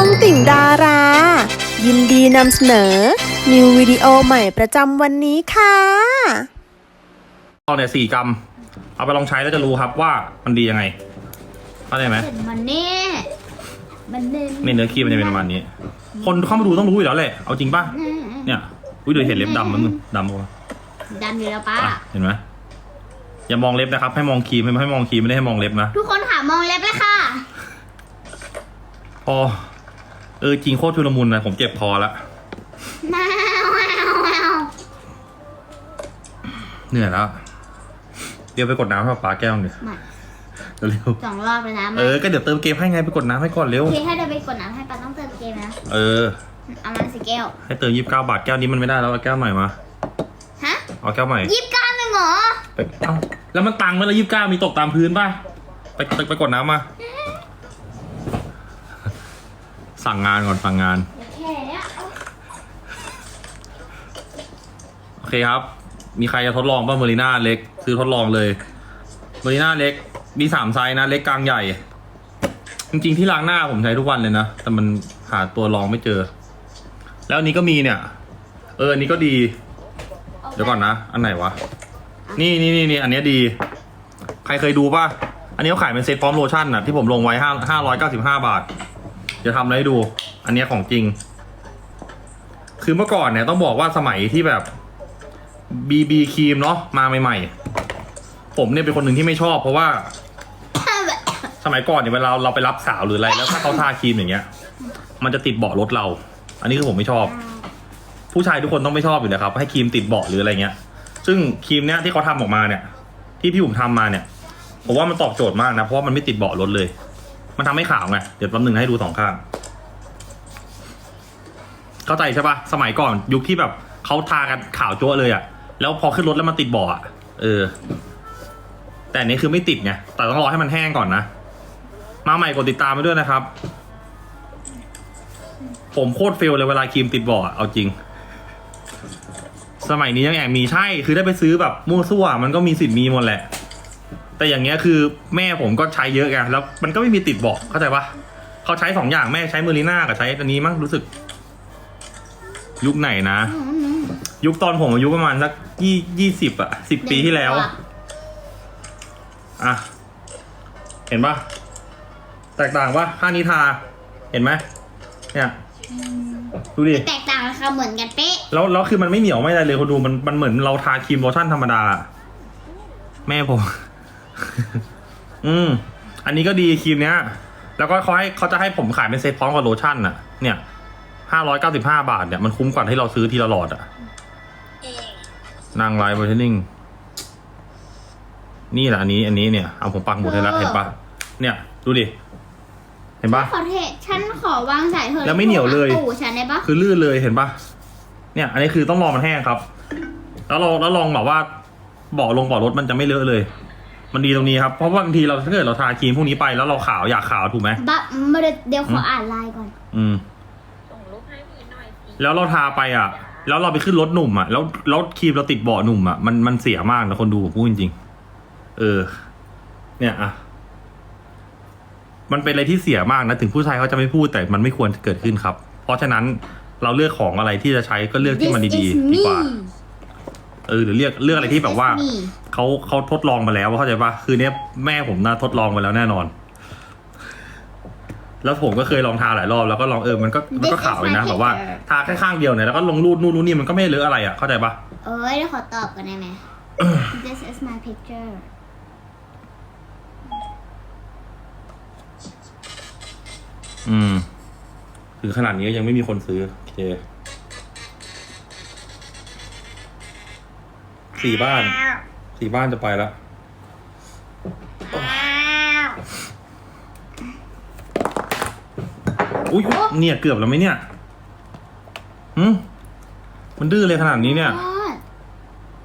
องติ่งดารา ยินดีนำเสนอ นิววิดีโอใหม่ประจำวันนี้ค่ะเอาเนี่ยสี่กรัม เอาไปลองใช้แล้วจะรู้ครับว่ามันดียังไงเข้าใจไหมเห็นมันแน่มันเน่เนี่ยเนื้อคีมันจะเป็นประมาณนี้ คนเข้ามาดูต้องรู้อยู่แล้วแหละ เอาจริงป่ะ เนี่ยอุ้ยเดี๋ยวเห็นเล็บดำมันงดำปะวะดำอยู่แล้วป้า อะเห็นไหมอย่ามองเล็บนะครับ ให้มองครีมให้มองครีมไม่ได้ให้มองเล็บนะ ทุกคนค่ะมองเล็บเลยค่ะ พอ เออจริงโคตรชุลมุนนะผมเจ็บคอละแมวแมวแมวเหนื่อยแล้ว เดี๋ยวไปกดน้ำให้ป๊าแก้วหนึ่งมาเร็วสองรอบเลยนะๆมาเออก็เดี๋ยวเติมเกมให้ไงไปกดน้ำให้ก่อนเร็วโอเคถ้าเดินไปกดน้ำให้ป้าต้องเติมเกมนะเออเอามาสิแก้วให้เติมยี่สิบเก้าบาทแก้วนี้มันไม่ได้แล้วเอาแก้วใหม่มาฮะเอาแก้วใหม่ยิบก้านหนึ่งเหรอไปเอ้าแล้วมันตังค์ไหมละยี่สิบเก้ามีตกตามพื้นป่ะไปไปไปกดน้ำมา สั่งงานก่อนสั่งงาน แค่เนี้ยโอเคครับ มีใครจะทดลองป่ะเมอริน่าเล็ก ซื้อทดลองเลยเมอริน่าเล็ก มีสามไซส์นะ เล็กกลางใหญ่ จริงๆที่ล้างหน้าผมใช้ทุกวันเลยนะ แต่มันหาตัวลองไม่เจอ แล้วอันนี้ก็มีเนี่ย เอออันนี้ก็ดี เดี๋ยวก่อนนะ อันไหนวะ นี่นี่นี่นี่อันเนี้ยดี ใครเคยดูป่ะ อันนี้เขาขายเป็นเซ็ตพร้อมโลชั่นน่ะที่ผมลงไว้ห้าห้าร้อยเก้าสิบห้าบาท เดี๋ยวทำอะไรให้ดู อันนี้ของจริง คือเมื่อก่อนเนี่ยต้องบอกว่าสมัยที่แบบบีบีครีมเนาะมาใหม่ ๆ ผมเนี่ยเป็นคนหนึ่งที่ไม่ชอบ เพราะว่า สมัยก่อนเนี่ยเวลาเราไปรับสาวหรืออะไร แล้วถ้าเขาทาครีมอย่างเงี้ย มันจะติดเบาะรถเรา อันนี้คือผมไม่ชอบ ผู้ชายทุกคนต้องไม่ชอบอยู่แล้วครับ ให้ครีมติดเบาะหรืออะไรเงี้ย ซึ่งครีมเนี้ยที่เขาทำออกมาเนี่ย ที่พี่ผมทำมาเนี่ยผมว่ามันตอบโจทย์มากนะเพราะว่ามันไม่ติดเบาะรถเลย มันทำให้ขาวไง เดี๋ยวแป๊บหนึงให้ดูสองข้าง เข้าใจใช่ปะสมัยก่อนยุคที่แบบเขาทากันขาวจั๊วเลยอะแล้วพอขึ้นรถแล้วมันติดบาะอะเออ แต่อันนี้คือไม่ติดไง แต่ต้องรอให้มันแห้งก่อนนะ มาใหม่กดติดตามไปด้วยนะครับ ผมโคตรเฟลเลยเวลาครีมติดบาะอเอาจริง สมัยนี้ยังแอบมีใช่ คือได้ไปซื้อแบบมั่วซั่วมันก็มีสิทธิ์มีหมดแหละ แต่อย่างเงี้ยคือแม่ผมก็ใช้เยอะไงแล้วมันก็ไม่มีติดเบาะเข้าใจปะเขาใช้สองอย่างแม่ใช้เมอริน่ากับใช้อันนี้มั้งรู้สึก ยุคไหนนะ ยุคตอนผมอายุประมาณสักยี่ยี่สิบอะสิบปีที่แล้ว อะ เห็นปะแตกต่างปะผ้านิทา เห็นไหมเนี่ยดูดิ แตกต่างราคาเหมือนกันเป๊ะ แล้วแล้วคือมันไม่เหนียวไม่อะไรเลยคนดูมันมันเหมือนเราทาครีมโลชั่นธรรมดา แม่ผม อืม อันนี้ก็ดีครีมเนี้ย แล้วก็เขาให้เขาจะให้ผมขายเป็นเซตพร้อมกับโลชั่นอะ เนี่ยห้าร้อยเก้าสิบห้าบาทเนี่ยมันคุ้มกว่าที่เราซื้อทีละหลอดอะ นางไลท์บอทเทนนิ่ง นี่แหละอันนี้ อันนี้เนี่ย เอาผมปักหมุดให้แล้วเห็นปะเนี่ย ดูดิ เห็นปะ ขอเทฉันขอวางสายเถอะแล้วไม่เหนียวเลยตู่ฉันได้ปะคือลื่นเลยเห็นปะเนี่ย อันนี้คือต้องรอมันแห้งครับ แล้วเราแล้วลองแบบว่าเบาะลงเบาะรถมันจะไม่เลอะเลย มันดีตรงนี้ครับ เพราะว่าบางทีเราถ้าเกิดเราทาครีมพวกนี้ไปแล้วเราขาวอยากขาวถูกไหมบัมาเดี๋ยวเดี๋ยวขออ่านไลน์ก่อน อืมแล้วเราทาไปอะ แล้วเราไปขึ้นรถหนุ่มอะ แล้วแล้วครีมเราติดเบาะหนุ่มอะ มันมันเสียมากนะคนดูผมพูดจริงๆเออ เนี่ยอะ มันเป็นอะไรที่เสียมากนะ ถึงผู้ชายเขาจะไม่พูดแต่มันไม่ควรเกิดขึ้นครับ เพราะฉะนั้นเราเลือกของอะไรที่จะใช้ก็เลือกที่มันดี This ๆ is ดีกว่า me เออหรือเลือกเลือกอะไรที่แบบว่า This is me เขาเขาทดลองมาแล้วเข้าใจปะคือเนี้ยแม่ผมน่าทดลองมาแล้วแน่นอน แล้วผมก็เคยลองทาหลายรอบแล้วก็ลองเออมันก็มันก็ This is ขาวเลยนะ my แบบว่า picture ทาแค่ข้างเดียวเนี่ยแล้วก็ลงรูดนู่นรูดนี่มันก็ไม่เลอะอะไรอะเข้าใจปะเอ้ยเดี๋ยวขอตอบกันได้ไหม This is my picture อืมถึงขนาดนี้ยังไม่มีคนซื้อโอเคสี่บ้าน สี่บ้านจะไปแล้วอุ้ยเนี่ยเกือบแล้วไหมเนี่ยหืมมันดื้อเลยขนาดนี้เนี่ย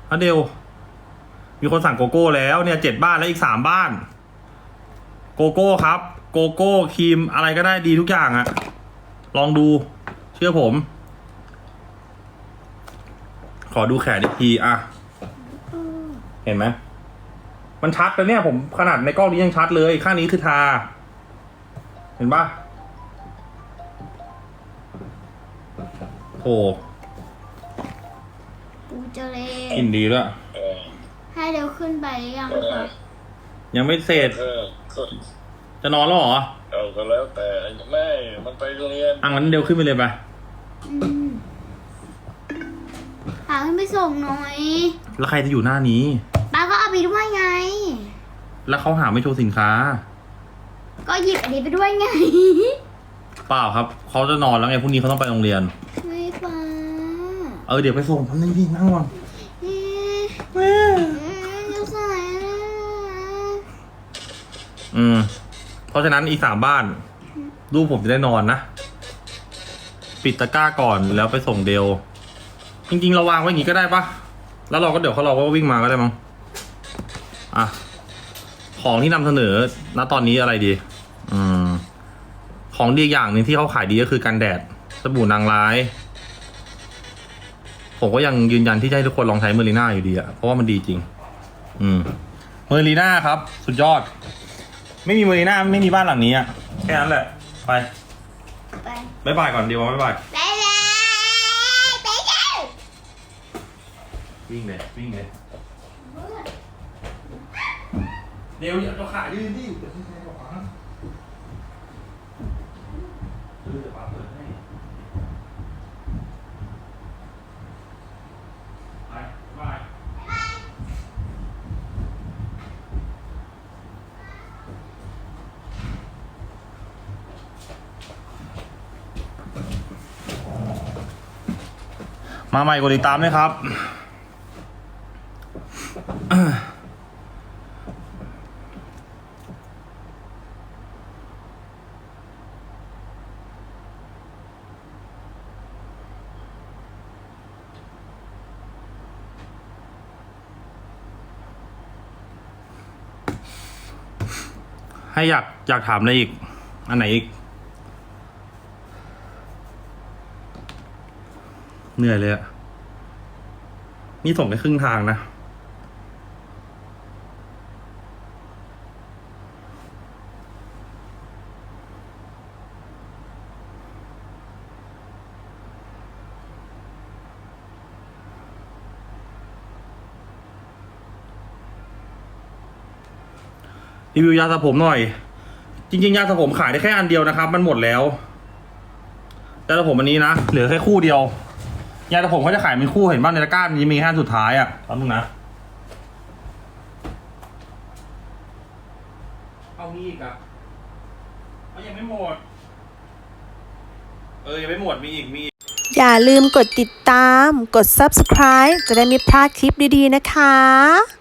อะเดลมีคนสั่งโกโก้แล้วเนี่ยเจ็ดบ้านแล้วอีกสามบ้าน โกโก้ครับ โกโก้ครีมอะไรก็ได้ดีทุกอย่างอะลองดูเชื่อผม ขอดูแขนอีกทีอะ เห็นไหมมันชัดเลยเนี่ยผมขนาดในกล้องนี้ยังชัดเลย ข้างนี้คือทา เห็นปะโอ้ปูเจเลกลินดีด้วยเออให้เร็วขึ้นไปหรือยังคะยังไม่เสร็จ เออก็จะนอนแล้วเหรอเอาก็แล้วแต่ไม่ มันไปโรงเรียนอะงั้นเดี๋ยวขึ้นไปเลยไปอืมพาขึ้นไปส่งหน่อย แล้วใครจะอยู่หน้านี้ป้าก็เอา ไปด้วยไง แล้วเขาหาไม่โชว์สินค้า ก็หยิบอันนี้ไปด้วยไง เปล่าครับ เขาจะนอนแล้วไงพรุ่งนี้เขาต้องไปโรงเรียน ไม่ป้าเออเดี๋ยวไปส่งทำนึงดินั่งก่อนเอ๊ะเอ๊ะจะใส่อะไรอะอืม เพราะฉะนั้นอีกสามบ้าน ลูกผมจะได้นอนนะ ปิดตะกร้าก่อนแล้วไปส่งเดลจริงๆเราวางไว้อย่างนี้ก็ได้ปะแล้วเราก็เดี๋ยวเขาเราก็วิ่งมาก็ได้มั้ง อะ ของที่นำเสนอณตอนนี้อะไรดี อืม ของดีอย่างหนึ่งที่เขาขายดีก็คือกันแดดสบู่นางร้าย ผมก็ยังยืนยันที่จะให้ทุกคนลองใช้เมอริน่าอยู่ดีอะเพราะว่ามันดีจริง อืมเมอริน่าครับ สุดยอด ไม่มีเมอริน่าไม่มีบ้านหลังนี้อะแค่นั้นแหละ ไปไปบ๊ายบายก่อนเดียวบ๊ายบายไปเลยไปเลยวิ่งเลยวิ่งเลย เดี๋ยวอย่าเอาขายืนดิเดี๋ยวพี่แทงออกมาเออเดี๋ยวปาเปิดให้ไปบ๊ายบายมาใหม่กดติดตามด้วยครับ ให้อยากอยากถามอะไรอีก อันไหนอีก เหนื่อยเลยอะนี่ส่งไปครึ่งทางนะ รีวิวยาสระผมหน่อย จริง ๆ ยาสระผมขายได้แค่อันเดียวนะครับ มันหมดแล้วยาสระผมอันนี้นะเหลือแค่คู่เดียวยาสระผมเขาจะขายเป็นคู่เห็นบ้างในตะกร้านจะมีแค่สุดท้ายอะ่ะแป๊บนึงนะเอามีอีกอะเอายังไม่หมด เออยังไม่หมดมีอีกมีอีก อย่าลืมกดติดตาม กด subscribe จะได้ไม่พลาดคลิปดีๆนะคะ